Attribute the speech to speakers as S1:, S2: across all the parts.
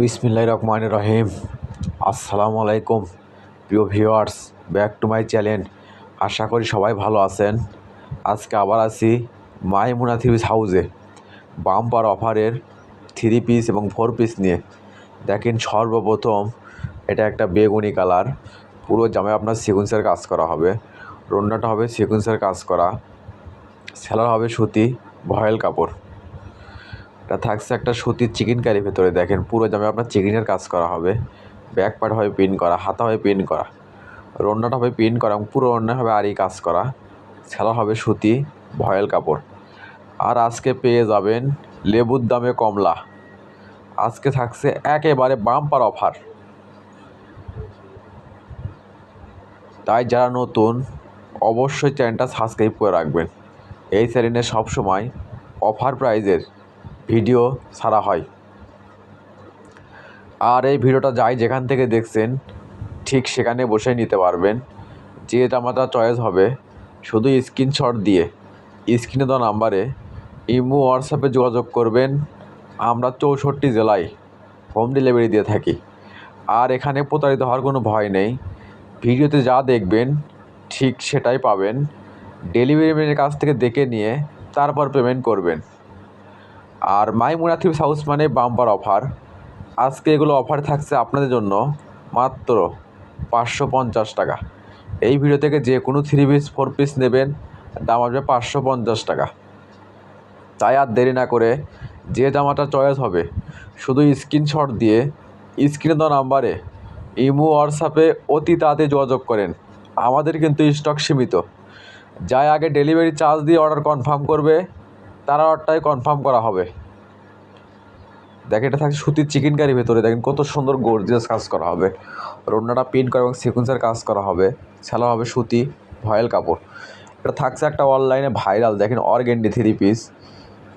S1: বিসমিল্লাহ রহমান রহিম। আসসালামু আলাইকুম প্রিয় viewers, back to my channel. আশা করি সবাই ভালো আছেন। আজকে আবার আছি মাইমুনা থ্রি পিস হাউসে বাম্পার অফারের থ্রি পিস এবং ফোর পিস নিয়ে। দেখেন সর্বপ্রথম এটা একটা বেগুনি কালার। পুরো জামায় আপনার সিকুয়েন্সের কাজ করা হবে। রন্নাটা হবে সিকুয়েন্সের কাজ করা। সেলার হবে সুতি, ভয়েল কাপড়। এটা থাকছে একটা সুতির চিকেন কারি ভেতরে, দেখেন, পুরো জামে আপনার চিকেনের কাজ করা হবে। ব্যাক পার্ট হবে পিন করা, হাতা হবে পিন করা রন্নাটা হবে পিন করা পুরো অন্য হবে আরই কাজ করা। সেলা হবে সুতি, ভয়েল কাপড়। আর আজকে পেয়ে যাবেন লেবুর দামে কমলা। আজকে থাকছে একেবারে বাম্পার অফার তাই যারা নতুন, অবশ্যই চ্যানেলটা সাবস্ক্রাইব করে রাখবেন। এই চ্যানেলে সবসময় অফার প্রাইজের ভিডিও ছাড়া হয়। আর এই ভিডিওটা যাই যেখান থেকে দেখছেন, ঠিক সেখানে বসে নিতে পারবেন। যে জামাটা চয়েস হবে, শুধু স্ক্রিনশট দিয়ে স্ক্রিনে দেওয়া নাম্বারে ইমো হোয়াটসঅ্যাপে যোগাযোগ করবেন। আমরা চৌষট্টি জেলায় হোম ডেলিভারি দিয়ে থাকি। আর এখানে প্রতারিত হওয়ার কোনো ভয় নেই। ভিডিওতে যা দেখবেন, ঠিক সেটাই পাবেন। ডেলিভারি ম্যানের কাছ থেকে দেখে নিয়ে, তারপর পেমেন্ট করবেন। আর মাই মুনাথিব হাউস মানে বাম্পার অফার। আজকে এগুলো অফার থাকছে আপনাদের জন্য মাত্র পাঁচশো পঞ্চাশ টাকা। এই ভিডিও থেকে যে কোনো থ্রি পিস ফোর পিস নেবেন, দাম আসবে পাঁচশো পঞ্চাশ টাকা। তাই আর দেরি না করে যে জামাটা চয়েস হবে, শুধু স্ক্রিনশট দিয়ে স্ক্রিনে দেওয়া নাম্বারে ইমো হোয়াটসঅ্যাপে অতি তাড়াতাড়ি যোগাযোগ করেন। আমাদের কিন্তু স্টক সীমিত। যাই আগে ডেলিভারি চার্জ দিয়ে অর্ডার কনফার্ম করবে তারা অর্ডারটাই কনফার্ম করা হবে। দেখেন এটা থাকছে সুতির চিকেন কারি ভেতরে। দেখেন কত সুন্দর গর্জিয়াস কাজ করা হবে। রন্নাটা প্রিন্ট করা এবং সিকুয়েন্সের কাজ করা হবে। সেলা হবে সুতি, ভয়েল কাপড়। এটা থাকছে একটা অনলাইনে ভাইরাল দেখেন অর্গেন্ডি থ্রি পিস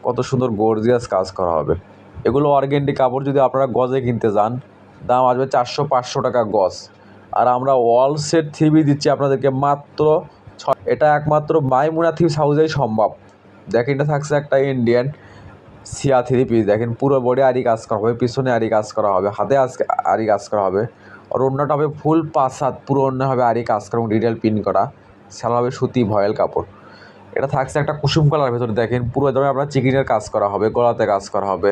S1: কত সুন্দর গর্জিয়াস কাজ করা হবে। এগুলো অর্গেন্ডি কাপড় যদি আপনারা গজে কিনতে যান, দাম আসবে চারশো পাঁচশো টাকা গজ। আর আমরা ওয়াল সেট থ্রি দিচ্ছি আপনাদেরকে মাত্র ছ এটা একমাত্র মাইমুনা থ্রি হাউসেই সম্ভব। দেখেন, এটা থাকছে একটা ইন্ডিয়ান সিয়া থ্রি পিস দেখেন, পুরো বডি আরই কাজ করা হবে, পিছনে আরই কাজ করা হবে, হাতে আজকে আরই কাজ করা হবে। আর অন্যটা হবে ফুল পাঁচ হাত পুরো অন্য হবে আরই কাজ করা এবং ডিটেল পিন করা। সেলা হবে সুতি ভয়েল কাপড়। এটা থাকছে একটা কুসুম কালার ভেতরে। দেখেন, পুরো দামে আপনার চিকেনের কাজ করা হবে, গলাতে কাজ করা হবে।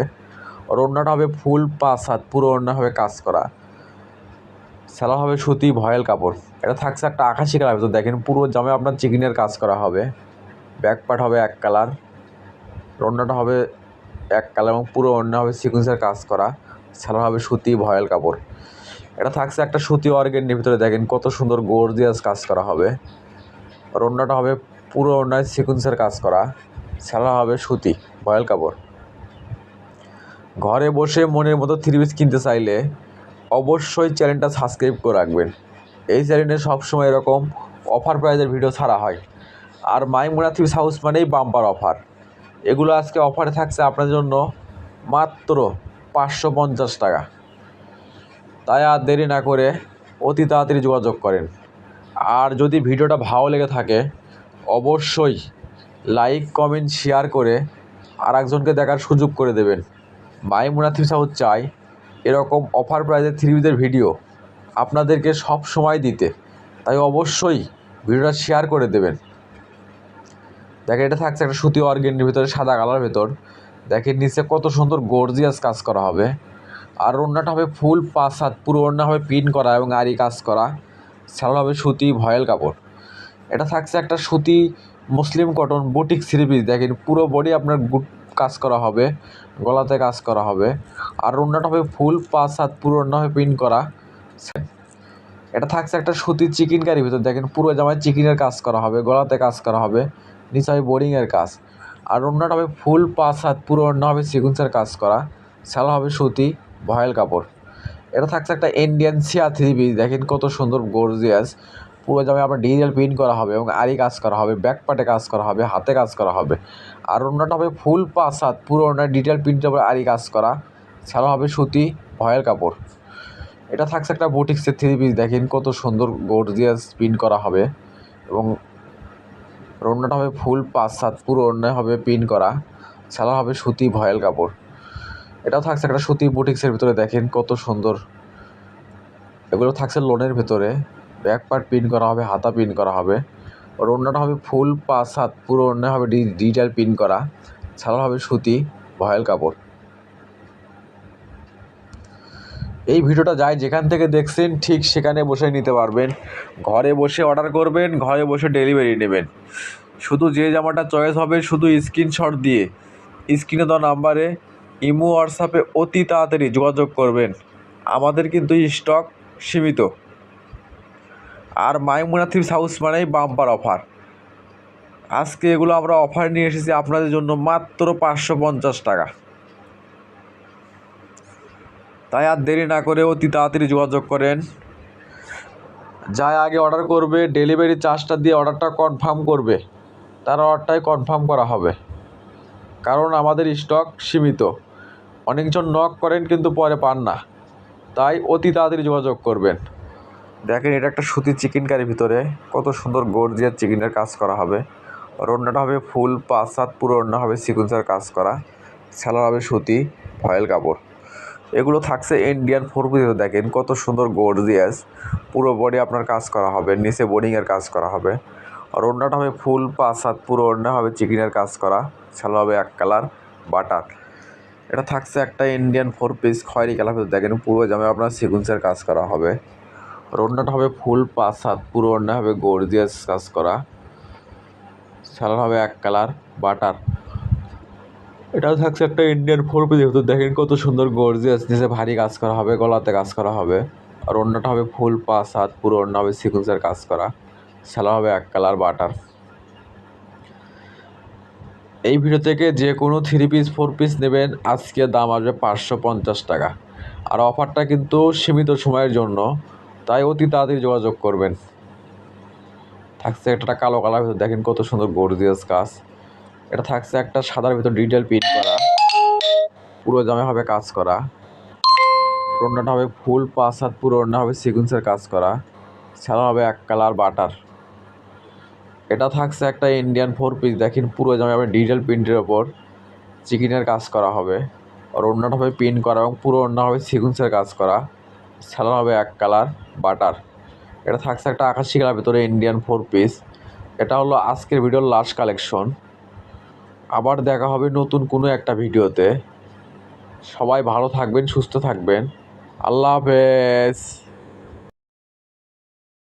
S1: আর অন্যটা হবে ফুল পাঁচ হাত পুরো অন্য হবে কাজ করা। সেলা হবে সুতি ভয়েল কাপড়। এটা থাকছে একটা আকাশি কালার ভেতর। দেখেন, পুরো জামে আপনার চিকেনের কাজ করা হবে। ব্যাক পার্ট হবে এক কালার রন্নাটা হবে এক কালার এবং পুরো অন্য হবে সিকুয়েন্সের কাজ করা। সেলা হবে সুতি, ভয়েল কাপড়। এটা থাকছে একটা সুতি অর্গেন্ডির ভিতরে। দেখেন কত সুন্দর গর্জিয়াস কাজ করা হবে। রন্নাটা হবে পুরো অন্যায় সিকুয়েন্সের কাজ করা। সেলা হবে সুতি, ভয়েল কাপড়। ঘরে বসে মনের মতো থ্রি পিস কিনতে চাইলে অবশ্যই চ্যানেলটা সাবস্ক্রাইব করে রাখবেন। এই চ্যানেলে সবসময় এরকম অফার প্রাইজের ভিডিও ছাড়া হয়। আর মাইমুনা থ্রি হাউস মানেই বাম্পার অফার। এগুলো আজকে অফারে থাকছে আপনার জন্য মাত্র পাঁচশো পঞ্চাশ টাকা। তাই আর দেরি না করে অতি তাড়াতাড়ি যোগাযোগ করেন। আর যদি ভিডিওটা ভালো লেগে থাকে, অবশ্যই লাইক, কমেন্ট, শেয়ার করে আর একজনকে দেখার সুযোগ করে দেবেন। মাইমুনা থ্রি হাউস চাই এরকম অফার প্রাইজের থ্রি পিসের ভিডিও আপনাদেরকে সব সময় দিতে। তাই অবশ্যই ভিডিওটা শেয়ার করে দেবেন। দেখেন, এটা থাকছে একটা সুতি অর্গেন্ডির ভিতরে সাদা কালার ভেতর। দেখেন, নিচে কত সুন্দর গর্জিয়াস কাজ করা হবে। আর ওড়নাটা হবে ফুল পাঁচ হাত, পুরো ওড়না হবে পিন করা এবং আরি কাজ করা। সালোয়ার হবে সুতি ভয়েল কাপড়। এটা থাকছে একটা সুতি মুসলিম কটন বুটিক থ্রি পিস। দেখেন, পুরো বডি আপনার কাজ করা হবে, গলাতে কাজ করা হবে। আর ওড়নাটা হবে ফুল পাঁচ হাত, পুরো ওড়না হবে পিন করা। এটা থাকছে একটা সুতির চিকেন কারির ভিতর। দেখেন, পুরো জামায় চিকেনের কাজ করা হবে, গলাতে কাজ করা হবে। নিচে হবে বোরিংয়ের কাজ। আর অন্যটা হবে ফুল পাঁচ হাত পুরো অন্য হবে সিকুয়েন্সের কাজ করা। সেলা হবে সুতি, ভয়েল কাপড়। এটা থাকছে একটা ইন্ডিয়ান সিয়া থ্রি পিস দেখেন কত সুন্দর গর্জিয়াস পুরো জামায় আপনার ডিজিটাল প্রিন্ট করা হবে এবং আরি কাজ করা হবে ব্যাক পার্টে কাজ করা হবে, হাতে কাজ করা হবে। আর অন্যটা হবে ফুল পাঁচ হাত পুরো অন্য ডিটেল প্রিন্টের উপরে আরি কাজ করা। সেলা হবে সুতি, ভয়েল কাপড়। এটা থাকছে একটা বুটিক্সের থ্রি পিস দেখেন কত সুন্দর গর্জিয়াস প্রিন্ট করা হবে। এবং রন্নাটা হবে ফুল পাঁচ সাত, পুরো অন্যায় হবে পিন করা। সালার হবে সুতি ভয়েল কাপড়। এটাও থাকছে একটা সুতি বুটিক্সের ভিতরে, দেখেন কত সুন্দর। এগুলো থাকছে লোনের ভেতরে। ব্যাক পার্ট পিন করা হবে, হাতা পিন করা হবে। আর অন্যটা হবে ফুল পাঁচ সাত, পুরো অন্য হবে ডিজিটাল পিন করা। ছাড়া হবে সুতি ভয়েল কাপড়। এই ভিডিওটা যায় যেখান থেকে দেখছেন, ঠিক সেখানে বসে নিতে পারবেন। ঘরে বসে অর্ডার করবেন, ঘরে বসে ডেলিভারি নেবেন। শুধু যে জামাটা চয়েস হবে, শুধু স্ক্রিনশট দিয়ে স্ক্রিনে দেওয়া নাম্বারে ইমো হোয়াটসঅ্যাপে অতি তাড়াতাড়ি যোগাযোগ করবেন। আমাদের কিন্তু স্টক সীমিত। আর মাইমুনা থ্রিপস হাউস মানেই বাম্পার অফার আজকে এগুলো আমরা অফার নিয়ে এসেছি আপনাদের জন্য মাত্র পাঁচশো পঞ্চাশ টাকা। তাই আর দেরি না করে অতি তাড়াতাড়ি যোগাযোগ করেন। যাই আগে অর্ডার করবে ডেলিভারি চার্জটা দিয়ে অর্ডারটা কনফার্ম করবে। তার অর্ডারটাই কনফার্ম করা হবে। কারণ আমাদের স্টক সীমিত। অনেকজন নক করেন কিন্তু পরে পান না। তাই অতি তাড়াতাড়ি যোগাযোগ করবেন। দেখেন, এটা একটা সুতির চিকেন কারির ভিতরে। কত সুন্দর গর্জিয়ার চিকেনের কাজ করা হবে। রান্নাটা হবে ফুল পাঁচ সাত পুরো রান্না হবে সিকুয়েন্সের কাজ করা। স্যালার হবে সুতি ফয়েল কাপড়। এগুলো থাকছে ইন্ডিয়ান ফোর পিসে দেখেন, কত সুন্দর গর্জিয়াস পুরো বডি আপনার কাজ করা হবে, নিচে বোর্ডিংয়ের কাজ করা হবে। আর ওড়নাটা হবে ফুল পাঁচ সাত পুরো ওড়না হবে চিকেনের কাজ করা। ছালা হবে এক কালার বাটার এটা থাকছে একটা ইন্ডিয়ান ফোর পিস খয়েরি কালার দেখেন পুরো জামে আপনার সিকুয়েন্সের কাজ করা হবে। ওড়নাটা হবে ফুল পাঁচ সাত পুরো ওড়না হবে গর্জিয়াস কাজ করা। ছালার হবে এক কালার বাটার এটাও থাকছে একটা ইন্ডিয়ান ফোর পিস ভেতর দেখেন কত সুন্দর গর্জিয়াস নিচে ভারী কাজ করা হবে, গলাতে কাজ করা হবে। আর অন্যটা হবে ফুল পাঁচ হাত, পুরো অন্য হবে সিকুয়েন্সের কাজ করা। সেলা হবে এক কালার বাটার এই ভিডিও থেকে যে কোনো থ্রি পিস ফোর পিস নেবেন, আজকে দাম আসবে পাঁচশো পঞ্চাশ টাকা। আর অফারটা কিন্তু সীমিত সময়ের জন্য, তাই অতি তাড়াতাড়ি যোগাযোগ করবেন। থাকছে একটা কালো কালার ভিতর দেখেন কত সুন্দর গর্জিয়াস কাজ। এটা থাকছে একটা সাদার ভিতর ডিটেল পিট করা। পুরো জামে হবে কাজ করা। ওড়নাটা হবে ফুল পাঁচ হাত পুরো ওড়না হবে সিকুয়েন্সের কাজ করা। ছাড়া হবে এক কালার বাটার এটা থাকছে একটা ইন্ডিয়ান ফোর পিস দেখেন পুরো জামে হবে ডিটেল প্রিন্টের ওপর। চিকেনের কাজ করা হবে। আর ওড়নাটা হবে পিন করা এবং পুরো ওড়না হবে সিকুয়েন্সের কাজ করা। ছাড়া হবে এক কালার বাটার এটা থাকছে একটা আকাশি কালার ভিতরে ইন্ডিয়ান ফোর পিস এটা হলো আজকের ভিডিওর লাস্ট কালেকশন আবার দেখা হবে নতুন কোনো একটা ভিডিওতে। সবাই ভালো থাকবেন সুস্থ থাকবেন। আল্লাহ হাফেজ।